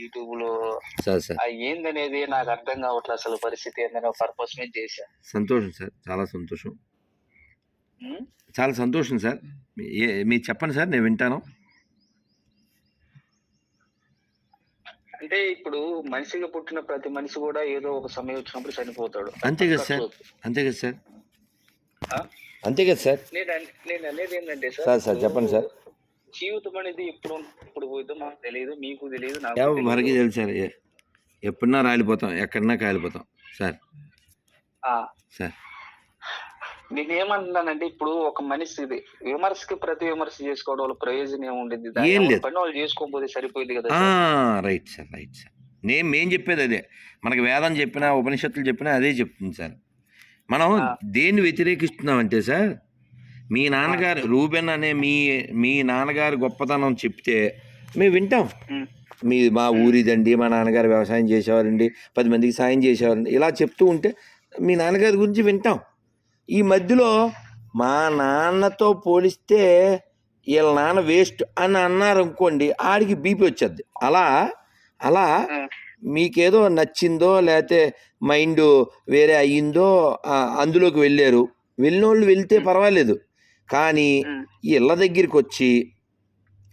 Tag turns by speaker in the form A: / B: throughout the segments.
A: యూట్యూబ్లో
B: sir sir.
A: ఆ ఏందనేది నాకు అర్థం కావట్లేదు అసలు పరిస్థితి ఏందని పర్పస్ మీద చేశా.
B: సంతోషం సార్ చాలా సంతోషం? చాలా సంతోషం సార్. మీరు చెప్పండి సార్ నేను వింటాను.
A: అంటే ఇప్పుడు మనిషిగా పుట్టిన ప్రతి మనిషి కూడా ఏదో ఒక సమయం వచ్చినప్పుడు చనిపోతాడు.
B: అంతే కదా సార్. అంతే కదా సార్? అంతే కదా సార్.
A: నేను నేను అనేది ఏంటంటే
B: సార్, సార్, చెప్పండి సార్.
A: జీవితం అనేది ఎప్పుడు ఇప్పుడు పోయిద్దో మాకు తెలియదు మీకు తెలియదు నాకు తెలీదు.
B: తెలుసు సార్ ఎప్పుడన్నా రాలిపోతాం ఎక్కడన్నా కాలిపోతాం. సార్. సార్.
A: నేనేమంటున్నానంటే ఇప్పుడు ఒక మనిషి ఇది విమర్శకి ప్రతి విమర్శ చేసుకోవడం వల్ల ప్రయోజనం ఏముండేది. పని వాళ్ళు చేసుకోకపోతే సరిపోయింది కదా.
B: Right sir right sir. నేను మేం చెప్పేది అదే. మనకి వేదం చెప్పినా ఉపనిషత్తులు చెప్పినా అదే చెప్తుంది సార్. మనం. దేన్ని వ్యతిరేకిస్తున్నామంటే సార్ మీ నాన్నగారు రూబెన్ అనే మీ మీ నాన్నగారు గొప్పతనం చెప్తే మేము వింటాం. మీ. మా ఊరిదండి మా నాన్నగారు వ్యవసాయం చేసేవారండి పది మందికి సాయం చేసేవారండి ఇలా చెప్తూ ఉంటే మీ నాన్నగారి గురించి వింటాం. ఈ మధ్యలో మా నాన్నతో పోలిస్తే వీళ్ళ నాన్న వేస్ట్ అని అన్నారు అనుకోండి ఆడికి బీపీ వచ్చేది. అలా అలా మీకేదో నచ్చిందో లేకపోతే మైండ్ వేరే అయ్యిందో అందులోకి వెళ్ళారు. వెళ్ళిన వాళ్ళు వెళ్తే పర్వాలేదు. కానీ ఇళ్ళ దగ్గరికి వచ్చి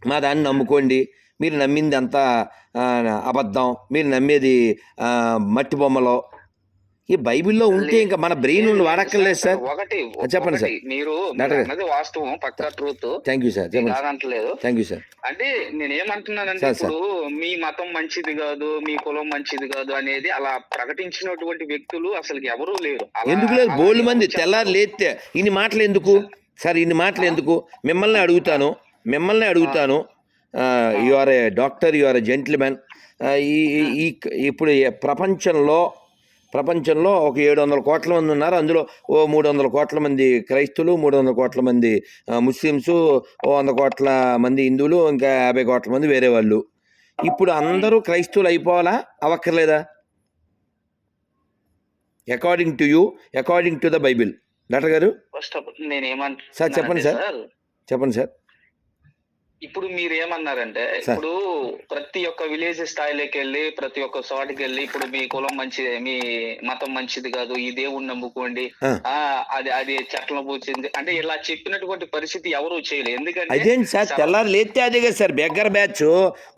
B: మా దాన్ని నమ్ముకోండి. మీరు నమ్మింది అంతా అబద్ధం. మీరు నమ్మేది మట్టి బొమ్మలో. ఈ బైబిల్లో ఉంటే ఇంకా మన బ్రెయిన్ వాడక్కర్లేదు సార్.
A: ఒకటి
B: చెప్పండి సార్.
A: మీరు. అన్నది వాస్తవం పక్కా truth.
B: Thank you sir.
A: కాదంటలేదు
B: thank you sir.
A: అంటే నేనేమంటున్నానంటే. ఇప్పుడు మీ మతం మంచిది కాదు మీ కులం మంచిది కాదు అనేది అలా ప్రకటించినటువంటి వ్యక్తులు అసలు ఎవరూ లేరు.
B: ఎందుకు లేదు బోల్డ్ మంది తెల్లారు లేస్తే ఇన్ని మాటలు ఎందుకు? సార్ ఇన్ని మాటలు ఎందుకు? మిమ్మల్ని అడుగుతాను మిమ్మల్ని అడుగుతాను. You are a doctor you are a gentleman ఈ ఈ- ఇప్పుడు ప్రపంచంలో ప్రపంచంలో ఒక ఏడు వందల కోట్ల మంది ఉన్నారు. అందులో ఓ మూడు వందల కోట్ల మంది క్రైస్తువులు మూడు వందల కోట్ల మంది ముస్లిమ్స్ ఓ వంద కోట్ల మంది హిందువులు ఇంకా యాభై కోట్ల మంది వేరే వాళ్ళు. ఇప్పుడు అందరూ క్రైస్తవులు అయిపోవాలా? అవక్కర్లేదా according to you according to the Bible doctor గారు?
A: ఫస్ట్ ఆఫ్ నేనేమంటున్నా
B: సార్, చెప్పండి సార్. చెప్పండి సార్.
A: ఇప్పుడు మీరు ఏమన్నారంటే. ఇప్పుడు ప్రతి ఒక్క విలేజ్ స్థాయిలోకి వెళ్ళి ప్రతి ఒక్క చోటికి వెళ్ళి ఇప్పుడు మీ కులం మంచిది మీ మతం మంచిది కాదు ఈ దేవుణ్ణి నమ్ముకోండి
B: ఆ.
A: అది అది చట్టంలో పోచింది. అంటే ఇలా చెప్పినటువంటి పరిస్థితి ఎవరు చేయలేదు. ఎందుకంటే
B: అదేంటి సార్? తెల్లారు లేస్తే అదే కదా సార్ బెగ్గర బ్యాచ్.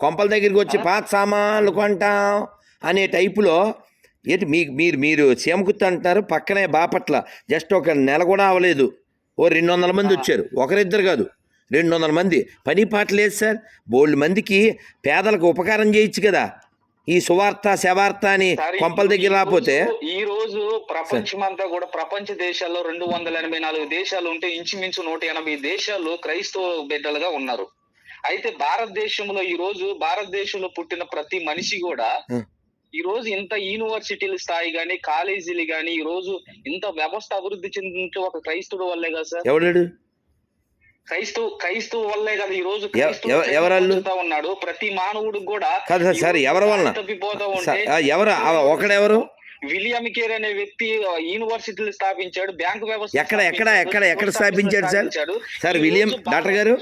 B: కొంపల దగ్గరికి వచ్చి పాత సామాన్లు కొంటాం అనే టైపులో ఏంటి మీ మీరు మీరు సీమకుత్త అంటున్నారు పక్కనే బాపట్ల జస్ట్ ఒక నెల కూడా అవ్వలేదు. ఓ రెండు వందల మంది వచ్చారు. ఒకరిద్దరు కాదు. రెండు వందల మంది. పని పాట లేదు సార్. బోల్డ్ మందికి పేదలకు ఉపకారం చేయొచ్చు కదా. ఈ సువార్త శవార్త అని కొంపల దగ్గర రాకపోతే
A: ఈ రోజు ప్రపంచమంతా కూడా ప్రపంచ దేశాల్లో రెండు వందల ఎనభై నాలుగు దేశాలు ఉంటే ఇంచుమించు నూట ఎనభై దేశాలు క్రైస్తవ బిడ్డలుగా ఉన్నారు. అయితే భారతదేశంలో ఈ రోజు భారతదేశంలో పుట్టిన ప్రతి మనిషి కూడా. ఈ రోజు ఇంత యూనివర్సిటీల స్థాయి గాని కాలేజీలు గాని ఈ రోజు ఇంత వ్యవస్థ అభివృద్ధి చెందింటే ఒక క్రైస్తవుడు వల్లే కదా సార్
B: ఎవడాడు
A: క్రైస్తవ క్రైస్తవ వల్లే కదా ఈ రోజు
B: ఎవ- ఎవ- ఎవరాళ్ళు?
A: చెందుతా ఉన్నాడు ప్రతి మానవుడు కూడా
B: కాదు సార్, ఎవరి వలన?
A: తప్పిపోతా ఉంటే
B: ఎవరు ఒకడెవరు
A: విలియం కేర్ అనే వ్యక్తి యూనివర్సిటీలు స్థాపించాడు బ్యాంకు వ్యవస్థ
B: ఎక్కడ, ఎక్కడ,
A: స్థాపించాడు,
B: ఎక్కడ, ఎక్కడ స్థాపించాడు సార్? సార్, విలియం- డాక్టర్ గారు?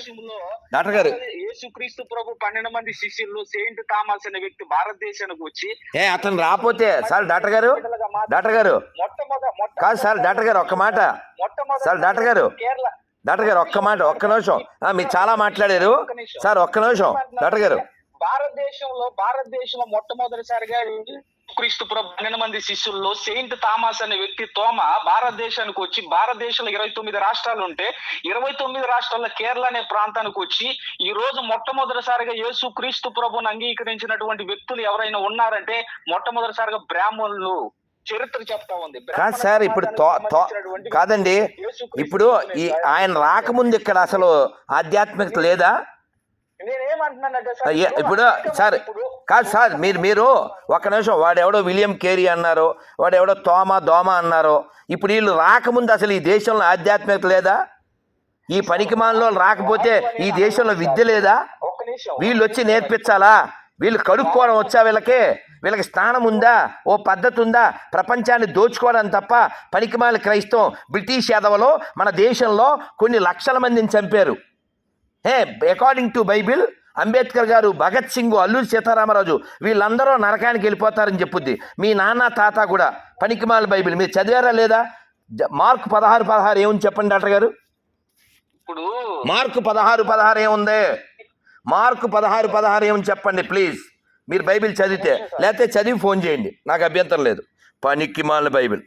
B: డాక్టర్ గారు
A: యేసుక్రీస్తు ప్రభు పన్నెండు మంది శిష్యులు సెయింట్ థామస్ అనే వ్యక్తి భారతదేశానికి వచ్చి
B: ఏ అతను రాకపోతే సార్ డాక్టర్ గారు? డాక్టర్ గారు?
A: మొట్టమొదటి
B: కాదు సార్ డాక్టర్ గారు ఒక్క మాట.
A: మొట్టమొదటి
B: సార్, డాక్టర్ గారు.
A: కేరళ
B: డాక్టర్ గారు ఒక్క మాట ఒక్క నిమిషం. మీరు చాలా మాట్లాడారు. సార్ ఒక్క నిమిషం. డాక్టర్ గారు.
A: భారతదేశంలో భారతదేశంలో మొట్టమొదటిసారిగా క్రీస్తు ప్రభు పన్నెండు మంది శిష్యుల్లో సెయింట్ థామస్ అనే వ్యక్తి తోమ భారతదేశానికి వచ్చి భారతదేశంలో ఇరవై తొమ్మిది రాష్ట్రాలు ఉంటే ఇరవై తొమ్మిది రాష్ట్రాల్లో కేరళ అనే ప్రాంతానికి వచ్చి ఈ రోజు మొట్టమొదటిసారిగా యేసు క్రీస్తు ప్రభుని అంగీకరించినటువంటి వ్యక్తులు ఎవరైనా ఉన్నారంటే మొట్టమొదటిసారిగా బ్రాహ్మణులు. చరిత్ర చెప్తా ఉంది.
B: కాదు సార్ ఇప్పుడు కాదండి. ఇప్పుడు ఈ ఆయన రాకముందు ఇక్కడ అసలు ఆధ్యాత్మికత లేదా? ఇప్పుడు సార్ కాదు సార్ మీరు మీరు ఒక్క నిమిషం వాడెవడో విలియం కేరీ అన్నారు వాడెవడో తోమ దోమ అన్నారు ఇప్పుడు వీళ్ళు రాకముందు అసలు ఈ దేశంలో ఆధ్యాత్మికత లేదా? ఈ పనికిమాలలో రాకపోతే ఈ దేశంలో విద్య లేదా? వీళ్ళు వచ్చి నేర్పించాలా? వీళ్ళు కడుక్కోవడం వచ్చా వీళ్ళకి? వీళ్ళకి స్నానం ఉందా? ఓ పద్ధతి ఉందా? ప్రపంచాన్ని దోచుకోవడం తప్ప పనికిమాల క్రైస్తవం బ్రిటిష్ యాదవలో మన దేశంలో కొన్ని లక్షల మందిని చంపారు. ఏ అకార్డింగ్ టు బైబిల్ అంబేద్కర్ గారు భగత్ సింగ్ అల్లూరి సీతారామరాజు వీళ్ళందరూ నరకానికి వెళ్ళిపోతారని చెప్పుద్ది. మీ నాన్న తాత కూడా పనికిమాల బైబిల్ మీరు చదివారా లేదా? మార్క్ పదహారు పదహారు ఏముంది చెప్పండి డాక్టర్ గారు?
A: ఇప్పుడు
B: మార్కు పదహారు పదహారు ఏముంది? మార్కు పదహారు పదహారు ఏముంది చెప్పండి ప్లీజ్. మీరు బైబిల్ చదివితే లేకపోతే చదివి ఫోన్ చేయండి. నాకు అభ్యంతరం లేదు. పనికిమాల బైబిల్